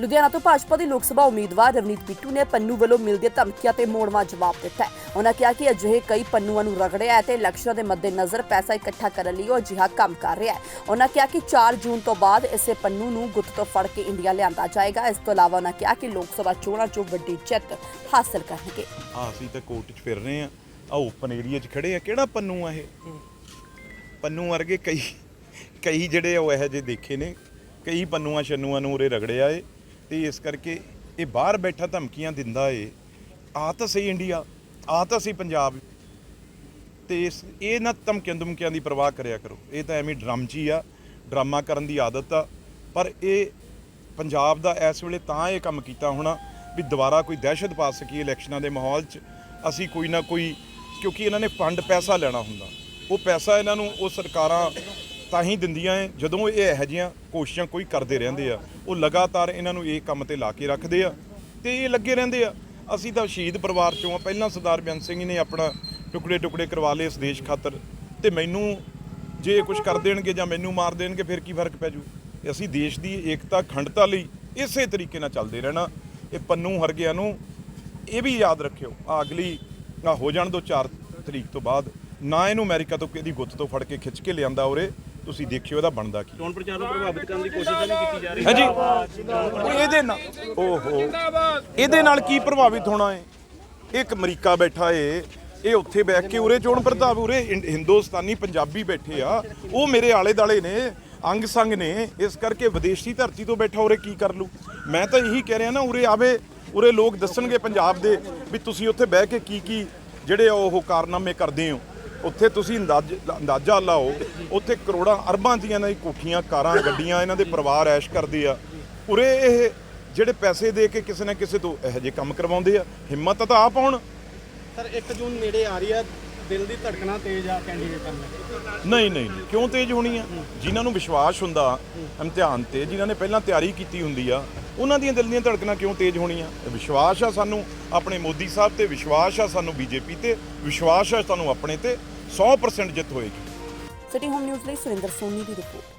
ਲੁਧਿਆਣਾ ਤੋਂ ਭਾਜਪਾ ਦੇ ਲੋਕ ਸਭਾ ਉਮੀਦਵਾਰ ਰਵਨੀਤ ਬਿੱਟੂ ਨੇ ਪੰਨੂ ਵੱਲੋਂ ਮਿਲਦੇ ਧਮਕੀਆਂ ਤੇ ਮੋੜਵਾਂ ਜਵਾਬ ਦਿੱਤਾ ਹੈ। ਉਹਨਾਂ ਕਿਹਾ ਕਿ ਅਜਿਹੇ ਕਈ ਪੰਨੂਆਂ ਨੂੰ ਰਗੜਿਆ ਹੈ ਤੇ ਇਲੈਕਸ਼ਨਾਂ ਦੇ ਮੱਦੇਨਜ਼ਰ ਪੈਸਾ ਇਕੱਠਾ ਕਰਨ ਲਈ ਉਹ ਅਜਿਹਾ ਕੰਮ ਕਰ ਰਿਹਾ ਹੈ। ਉਹਨਾਂ ਕਿਹਾ ਕਿ 4 ਜੂਨ ਤੋਂ ਬਾਅਦ ਇਸੇ ਪੰਨੂ ਨੂੰ ਗੁੱਤ ਤੋਂ ਫੜ ਕੇ ਇੰਡੀਆ ਲਿਆਂਦਾ ਜਾਏਗਾ। ਇਸ ਤੋਂ ਇਲਾਵਾ ਉਹਨਾਂ ਕਿਹਾ ਕਿ ਲੋਕ ਸਭਾ ਚੋਣਾਂ 'ਚੋਂ ਵੱਡੀ ਜਿੱਤ ਹਾਸਲ ਕਰਨਗੇ। ਆ ਅਸੀਂ ਤਾਂ ਕੋਰਟ 'ਚ ਫਿਰ ਰਹੇ ਆ। ਆ ਓਪਨ ਏਰੀਆ 'ਚ ਖੜੇ ਆ। ਕਿਹੜਾ ਪੰਨੂ ਆ ਇਹ? ਪੰਨੂ ਵਰਗੇ ਕਈ ਕਈ ਜਿਹੜੇ ਉਹ ਇਹੋ ਜਿਹੇ ਦੇਖੇ ਨੇ। ਕਈ ਪੰਨੂਆਂ ਛੰਨੂਆਂ ਨੂੰ ਉਰੇ ਰਗੜਿਆ ਏ। ਤੇ ਇਸ ਕਰਕੇ ਇਹ ਬਾਹਰ ਬੈਠਾ ਧਮਕੀਆਂ ਦਿੰਦਾ ਏ। ਆ ਤਾਂ ਸਹੀ ਇੰਡੀਆ, ਆ ਤਾਂ ਸਹੀ ਪੰਜਾਬ। ਤੇ ਇਸ, ਇਹ ਨਾ ਧਮਕੀਆਂ ਧਮਕੀਆਂ ਦੀ ਪਰਵਾਹ ਕਰਿਆ ਕਰੋ। ਇਹ ਤਾਂ ਐਵੇਂ ਡਰਮਚੀ ਆ, ਡਰਾਮਾ ਕਰਨ ਦੀ ਆਦਤ ਆ। ਪਰ ਇਹ ਪੰਜਾਬ ਦਾ ਇਸ ਵੇਲੇ ਤਾਂ ਇਹ ਕੰਮ ਕੀਤਾ ਹੋਣਾ ਵੀ ਦੁਬਾਰਾ ਕੋਈ ਦਹਿਸ਼ਤ ਪਾ ਸਕੀਏ ਇਲੈਕਸ਼ਨਾਂ ਦੇ ਮਾਹੌਲ 'ਚ। ਅਸੀਂ ਕੋਈ ਨਾ ਕੋਈ, ਕਿਉਂਕਿ ਇਹਨਾਂ ਨੇ ਫੰਡ ਪੈਸਾ ਲੈਣਾ ਹੁੰਦਾ। ਉਹ ਪੈਸਾ ਇਹਨਾਂ ਨੂੰ, ਉਹ ਸਰਕਾਰਾਂ ਤਾਂ ਹੀ ਦਿੰਦੀਆਂ ਏ। ਜਦੋਂ ਇਹ ਇਹੋ ਜਿਹੀਆਂ ਕੋਸ਼ਿਸ਼ਾਂ ਕੋਈ ਕਰਦੇ ਰਹਿੰਦੇ ਆ, ਉਹ ਲਗਾਤਾਰ ਇਹਨਾਂ ਨੂੰ ਇਹ ਕੰਮ ਤੇ ਲਾ ਕੇ ਰੱਖਦੇ ਆ ਤੇ ਇਹ ਲੱਗੇ ਰਹਿੰਦੇ ਆ। ਅਸੀਂ ਤਾਂ ਸ਼ਹੀਦ ਪਰਿਵਾਰ ਚੋਂ ਆ। ਪਹਿਲਾਂ ਸਰਦਾਰ ਬੇਅੰਤ ਸਿੰਘ ਨੇ ਆਪਣਾ ਟੁਕੜੇ ਟੁਕੜੇ ਕਰਵਾ ਲਏ ਇਸ ਦੇਸ਼ ਖਾਤਰ। ਤੇ ਮੈਨੂੰ ਜੇ ਕੁਝ ਕਰ ਦੇਣਗੇ ਜਾਂ ਮੈਨੂੰ ਮਾਰ ਦੇਣਗੇ, ਫਿਰ ਕੀ ਫ਼ਰਕ ਪੈ ਜੂ? ਅਸੀਂ ਦੇਸ਼ ਦੀ ਏਕਤਾ, ਅਖੰਡਤਾ ਲਈ ਇਸੇ ਤਰੀਕੇ ਨਾਲ ਚੱਲਦੇ ਰਹਿਣਾ। ਇਹ ਪੰਨੂ ਹਰਗਿਆਂ ਨੂੰ ਇਹ ਵੀ ਯਾਦ ਰੱਖਿਓ। ਆ ਅਗਲੀ ਆ ਹੋ ਜਾਣ ਦੋ 4 ਤਰੀਕ ਤੋਂ ਬਾਅਦ, ਨਾ ਇਹਨੂੰ ਅਮਰੀਕਾ ਤੋਂ ਇਹਦੀ ਗੁੱਤ ਤੋਂ ਫੜ ਕੇ ਖਿੱਚ ਕੇ ਲਿਆਂਦਾ ਉਰੇ। ਤੁਸੀਂ ਦੇਖਿਓ ਇਹਦਾ ਬਣਦਾ ਕੀ ਚੋਣ ਪ੍ਰਚਾਰ ਨੂੰ ਪ੍ਰਭਾਵਿਤ ਕਰਨ ਦੀ ਕੋਸ਼ਿਸ਼ ਤਾਂ ਨਹੀਂ ਕੀਤੀ ਜਾ ਰਹੀ। ਹਾਂਜੀ। ਉਹ ਇਹਦੇ ਨਾਲ ਓਹੋ। ਇਹਦੇ ਨਾਲ ਕੀ ਪ੍ਰਭਾਵਿਤ ਹੋਣਾ ਹੈ ਇਹ ਇੱਕ ਅਮਰੀਕਾ ਬੈਠਾ ਏ। ਇਹ ਉੱਥੇ ਬੈਠ ਕੇ ਉਰੇ ਚੋਣ ਪ੍ਰਤਾਪ ਉਰੇ ਹਿੰਦੁਸਤਾਨੀ ਪੰਜਾਬੀ ਬੈਠੇ ਆ। ਉਹ ਮੇਰੇ ਆਲੇ ਦਾਲੇ ਨੇ ਅੰਗ ਸੰਗ ਨੇ। ਇਸ ਕਰਕੇ ਵਿਦੇਸ਼ੀ ਧਰਤੀ ਤੋਂ ਬੈਠਾ ਉਰੇ ਕੀ ਕਰ ਲੂ? ਮੈਂ ਤਾਂ ਇਹੀ ਕਹਿ ਰਿਹਾ ਨਾ ਉਰੇ ਆਵੇ ਉਰੇ ਲੋਕ ਦੱਸਣਗੇ ਪੰਜਾਬ ਦੇ ਵੀ ਤੁਸੀਂ ਉੱਥੇ ਬਹਿ ਕੇ ਕੀ ਕੀ ਜਿਹੜੇ ਉਹ ਕਾਰਨਾਮੇ ਕਰਦੇ ਹੋ। ਉੱਥੇ ਤੁਸੀਂ ਅੰਦਾਜ਼ ਅੰਦਾਜ਼ਾ ਲਾਓ ਉੱਥੇ ਕਰੋੜਾਂ ਅਰਬਾਂ ਦੀਆਂ ਇਹਨਾਂ ਦੀ ਕੋਠੀਆਂ ਕਾਰਾਂ ਗੱਡੀਆਂ ਇਹਨਾਂ ਦੇ ਪਰਿਵਾਰ ਐਸ਼ ਕਰਦੇ ਆ। ਉਰੇ ਇਹ ਜਿਹੜੇ ਪੈਸੇ ਦੇ ਕੇ ਕਿਸੇ ਨਾ ਕਿਸੇ ਤੋਂ ਇਹੋ ਜਿਹੇ ਕੰਮ ਕਰਵਾਉਂਦੇ ਆ ਹਿੰਮਤ ਤਾਂ ਆਪ ਆਉਣ। ਸਰ 1 ਜੂਨ ਨੇੜੇ ਆ ਰਹੀ ਆ ਦਿਲ ਦੀ ਧੜਕਣਾ ਤੇਜ਼ ਆ ਕੈਂਡੀਡੇਟਾਂ ਨੂੰ ਨਹੀਂ ਨਹੀਂ। ਕਿਉਂ ਤੇਜ਼ ਹੋਣੀ ਆ? ਜਿਨ੍ਹਾਂ ਨੂੰ ਵਿਸ਼ਵਾਸ ਹੁੰਦਾ ਇਮਤਿਹਾਨ ਤੇ ਜਿਨ੍ਹਾਂ ਨੇ ਪਹਿਲਾਂ ਤਿਆਰੀ ਕੀਤੀ ਹੁੰਦੀ ਆ ਉਹਨਾਂ ਦੀਆਂ ਦਿਲ ਦੀਆਂ ਧੜਕਣਾਂ ਕਿਉਂ ਤੇਜ਼ ਹੋਣੀਆਂ? ਵਿਸ਼ਵਾਸ ਆ ਸਾਨੂੰ ਆਪਣੇ ਮੋਦੀ ਸਾਹਿਬ ਤੇ, ਵਿਸ਼ਵਾਸ ਆ ਸਾਨੂੰ ਬੀਜੇਪੀ ਤੇ, ਵਿਸ਼ਵਾਸ ਆ ਸਾਨੂੰ ਆਪਣੇ ਤੇ 100% ਜਿੱਤ ਹੋਏਗੀ। ਸਿਟੀ ਹੋਮ ਨਿਊਜ਼ ਲਈ ਸੁਰਿੰਦਰ ਸੋਨੀ ਦੀ ਰਿਪੋਰਟ।